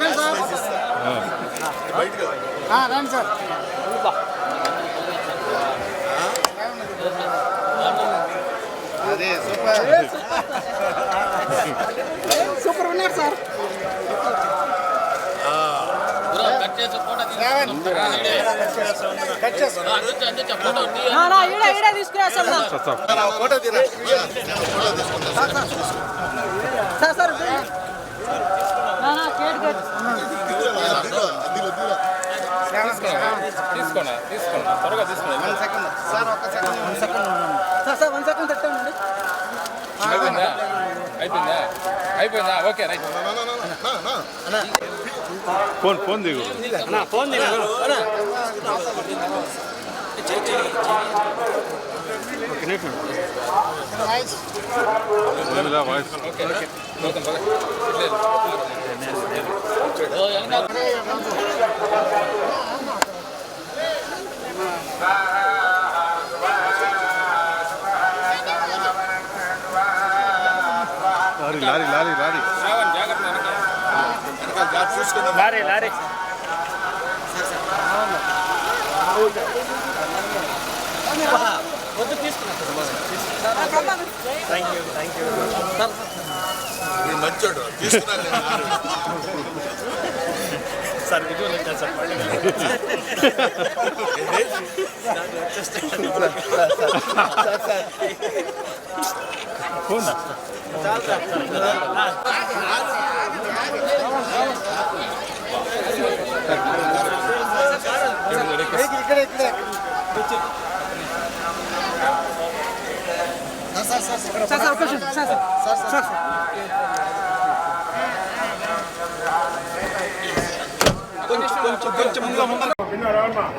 Second sir. ఆ, రండి sir. అదే సూపర్. సూపర్. ఉన్నారు సార్. తీసుకుంటా సార్ సార్. తీసుకోండి తీసుకోండి త్వరగా తీసుకోండి వన్ సెకండ్ సార్ ఒక్క second one second sir sir one second పెట్టండి అయిపోయిందా అయిపోయిందా అయిపోయిందా ఓకే రైట్ ఫోన్ ఫోన్ దిగు వదిలా వాయిస్ ఓకే లేదు lorry lorry lorry. Lorry Shravan జాగ్రత్త వెనక. చూసుకుందాం లారీ లారీ మీరు మంచోడు తీసుకున్నాను నేను. ఇక్కడ ఇక్కడ సార్ సార్ ఒక్క నిమిషం. సార్ సార్ సార్ సార్ పాడు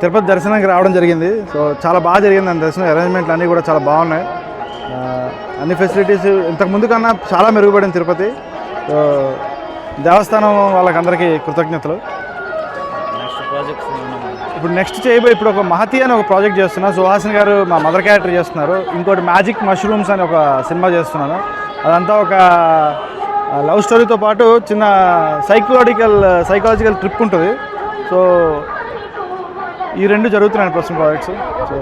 తిరుపతి దర్శనానికి రావడం జరిగింది. సో చాలా బాగా జరిగింది అంత దర్శనం. అరేంజ్మెంట్లు అన్నీ కూడా చాలా బాగున్నాయి. అన్ని ఫెసిలిటీస్ ఇంతకు ముందు కన్నా చాలా మెరుగుపడింది తిరుపతి. సో దేవస్థానం వాళ్ళకందరికీ కృతజ్ఞతలు. ఇప్పుడు నెక్స్ట్ చేయబోయే ఇప్పుడు ఒక మహతి అని ఒక ప్రాజెక్ట్ చేస్తున్నా సుహాసిని గారు మా మదర్ క్యారెక్టర్ చేస్తున్నారు. ఇంకోటి మ్యాజిక్ మష్రూమ్స్ అని ఒక సినిమా చేస్తున్నాను అదంతా ఒక లవ్ స్టోరీతో పాటు చిన్న సైకలాజికల్ సైకలాజికల్ ట్రిప్ ఉంటుంది. సో ఈ రెండు జరుగుతున్నాయి ప్రస్తుతం ప్రాజెక్ట్స్ సో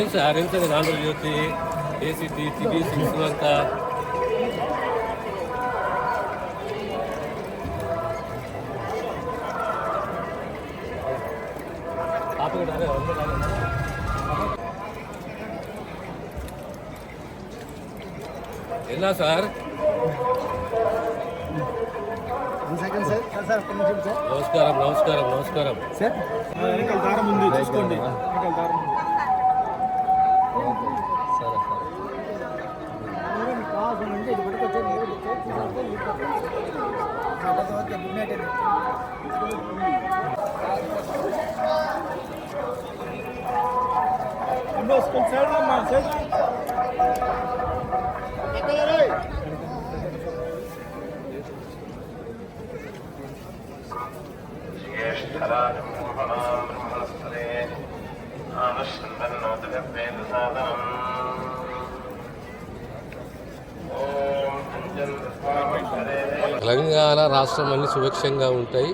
ఏం సార్? ఎంత ఆంధ్రజ్యోతి ఏసీటీ టీవీ అంతా. ఎలా సార్? నమస్కారం నమస్కారం నమస్కారం. సార్ దారం ఉంది చూసుకోండి. దారం సరే సరే సైడ్ సైడ్ తెలంగాణ రాష్ట్రం అన్ని సుభిక్షంగా ఉంటాయి.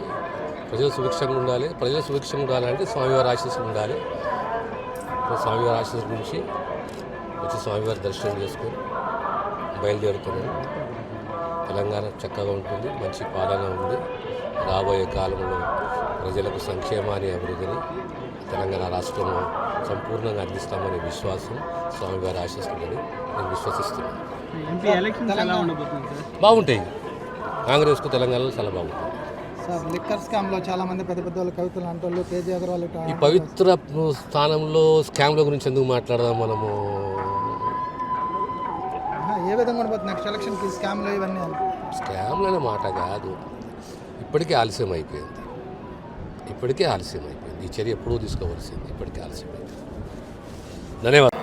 ప్రజలు సుభిక్షంగా ఉండాలి. ప్రజలు సుభిక్షంగా ఉండాలంటే స్వామివారి ఆశీస్సులు ఉండాలి. స్వామివారి ఆశీస్సుల గురించి వచ్చి స్వామివారి దర్శనం చేసుకొని బయలుదేరుతున్నాం తెలంగాణ చక్కగా ఉంటుంది. మంచి పాలన ఉంది. రాబోయే కాలంలో ప్రజలకు సంక్షేమాన్ని అభివృద్ధిని తెలంగాణ రాష్ట్రంలో సంపూర్ణంగా అందిస్తామనే విశ్వాసం స్వామివారి ఆశిస్తుందని నేను విశ్వసిస్తున్నాను. బాగుంటాయి. కాంగ్రెస్కు తెలంగాణలో చాలా బాగుంటుంది లిక్కర్ స్కామ్లో చాలా మంది పెద్ద పెద్ద వాళ్ళ కవితలు అగర్వాల్ ఈ పవిత్ర స్థానంలో స్కామ్ల గురించి ఎందుకు మాట్లాడదాం మనము? ఏ విధంగా ఉండబోతుంది నెక్స్ట్ ఎలక్షన్కి స్కామ్లో ఇవన్నీ. స్కామ్లు అనే మాట కాదు. ఇప్పటికే ఆలస్యం అయిపోయింది ఇప్పటికే ఆలస్యం అయిపోయింది ఈ చర్య ఎప్పుడూ తీసుకోవాల్సింది. ఇప్పటికే ఆలస్యం అయిపోయింది ధన్యవాదాలు.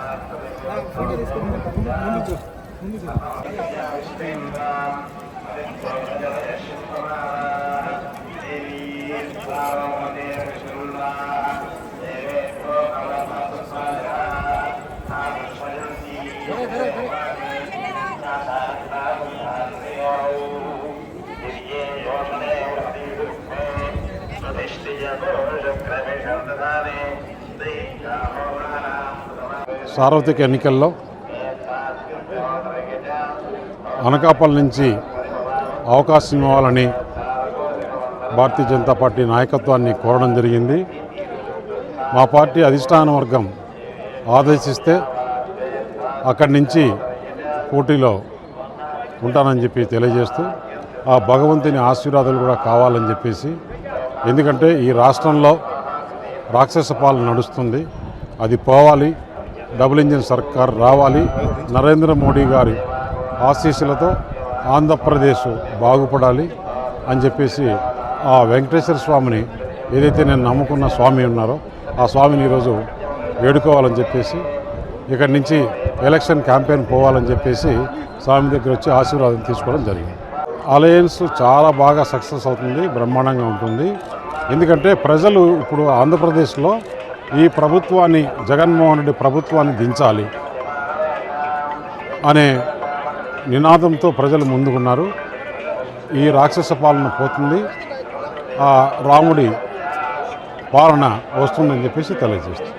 Terima kasih, Joko. సార్వత్రిక ఎన్నికల్లో అనకాపల్లి నుంచి అవకాశం ఇవ్వాలని భారతీయ జనతా పార్టీ నాయకత్వాన్ని కోరడం జరిగింది. మా పార్టీ అధిష్టాన వర్గం ఆదేశిస్తే అక్కడి నుంచి పోటీలో ఉంటానని చెప్పి తెలియజేస్తూ ఆ భగవంతుని ఆశీర్వాదాలు కూడా కావాలని చెప్పేసి ఎందుకంటే ఈ రాష్ట్రంలో రాక్షస పాలన నడుస్తుంది. అది పోవాలి. డబుల్ ఇంజిన్ సర్కార్ రావాలి. నరేంద్ర మోడీ గారి ఆశీస్సులతో ఆంధ్రప్రదేశ్ బాగుపడాలి అని చెప్పేసి ఆ వెంకటేశ్వర స్వామిని ఏదైతే నేను నమ్ముకున్న స్వామి ఉన్నారో ఆ స్వామిని ఈరోజు వేడుకోవాలని చెప్పేసి ఇక్కడి నుంచి ఎలక్షన్ క్యాంపెయిన్ పోవాలని చెప్పేసి స్వామి దగ్గర వచ్చి ఆశీర్వాదం తీసుకోవడం జరిగింది. అలయన్స్ చాలా బాగా సక్సెస్ అవుతుంది బ్రహ్మాండంగా ఉంటుంది. ఎందుకంటే ప్రజలు ఇప్పుడు ఆంధ్రప్రదేశ్లో ఈ ప్రభుత్వాన్ని జగన్మోహన్ రెడ్డి ప్రభుత్వాన్ని దించాలి అనే నినాదంతో ప్రజలు ముందుకున్నారు. ఈ రాక్షస పాలన పోతుంది. ఆ రాముడి పాలన వస్తుందని చెప్పేసి తెలియజేస్తుంది